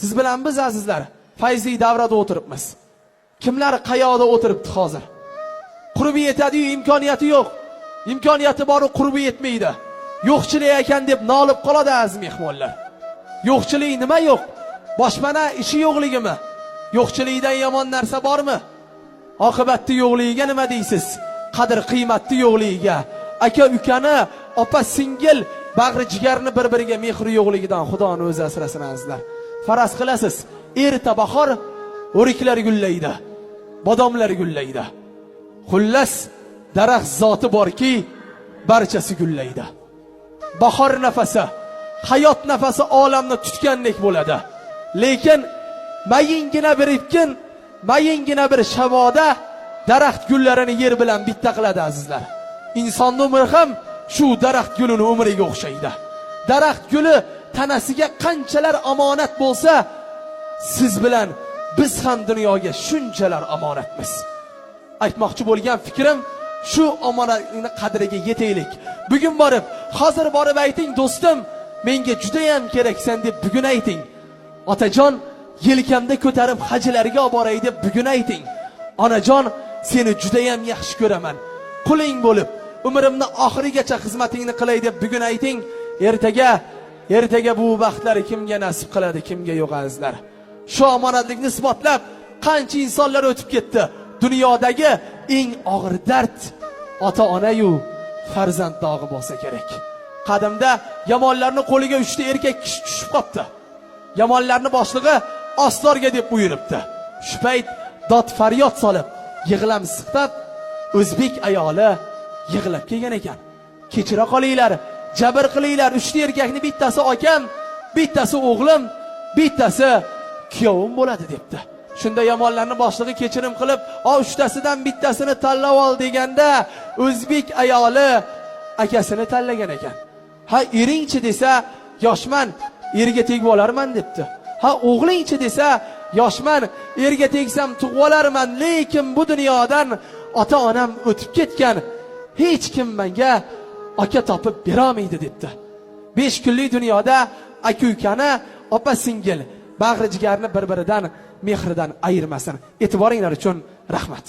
siz bilan biz azizlar fayziy davrada o'tiribmiz. Kimlar qayoqda o'tiribdi hozir? Qurbi yetadiyu imkoniyati yo'q. Imkoniyati boru qurbi yetmaydi. Yo'qchilik ekan deb nolib qoladi aziz mehmonlar yo'qchilik nima yo'q? Boshpana ishi yo'qligimi? Yo'qchilikdan yomon narsa bormi? Oqibatni yo'qligiga nima deysiz? Qadr qiymatni yo'qligiga. Aka ukani opa singil bag'ri jigarni bir biriga mehri yo'qligidan xudoni o'zi asrasin azizlar. Faraz qilasiz. Erta bahor o'riklar gullaydi bodomlar gullaydi. Xullas daraxt zoti borki barchasi gullaydi. Bahor nafasi hayot nafasi olamni tutgandek bo'ladi. Lekin mayingina bir ipkin mayingina bir shaboda daraxt gullarini yer bilan bitta qiladi azizlar. Insonni umri ham shu daraxt gulini umriga o'xshaydi. Daraxt guli tanasiga qanchalar omonat bo'lsa siz bilan biz ham dunyoga shunchalar omonatmiz. Aytmoqchi bo'lgan fikrim shu omonatni qadriga yetaylik. Bugun borib hozir borib ayting do'stim menga judayam keraksan deb bugun ayting. Otajon yelkamda ko'tarib hajlarga olib boray deb bugun ayting. Onajon seni judayam yaxshi ko'raman. Quling bo'lib umrimni oxirigacha xizmatingni qilay deb bugun ayting. Ertaga ertaga bu baxtlar kimga nasib qiladi kimga yo'q azizlar shu omonatlikni isbotlab qancha insonlar o'tib ketdi? Dunyodagi eng og'ir dard ota onayu farzand dog'i bo'lsa kerak. Qadimda yomonlarni qo'liga uchta erkak kishi tushib qolibdi yomonlarni boshlig'i ostorga deb buyuribdi. Shu payt dod faryod solib yig'lamsiqtab o'zbek ayoli yig'lab kelgan ekan. Kechira qolinglar jabr qilinglar uchta erkakni bittasi akam bittasi o'g'lim bittasi kuyovim bo'ladi debdi. Shunda yomonlarni boshlig'i kechirim qilib o uchtasidan bittasini tanlab ol deganda o'zbek ayoli akasini tanlagan ekan. Ha eringchi desa yoshman erga tegib olarman debdi. Ha o'g'lingchi desa yoshman erga tegsam tug'ib olarman lekin bu dunyodan ota onam o'tib ketgan hech kim menga aka topib berolmaydi debdi. Besh kunlik dunyoda aka ukani opa singil bag'ri jigarni bir biridan mehridan ayirmasin. E'tiboringlar uchun rahmat.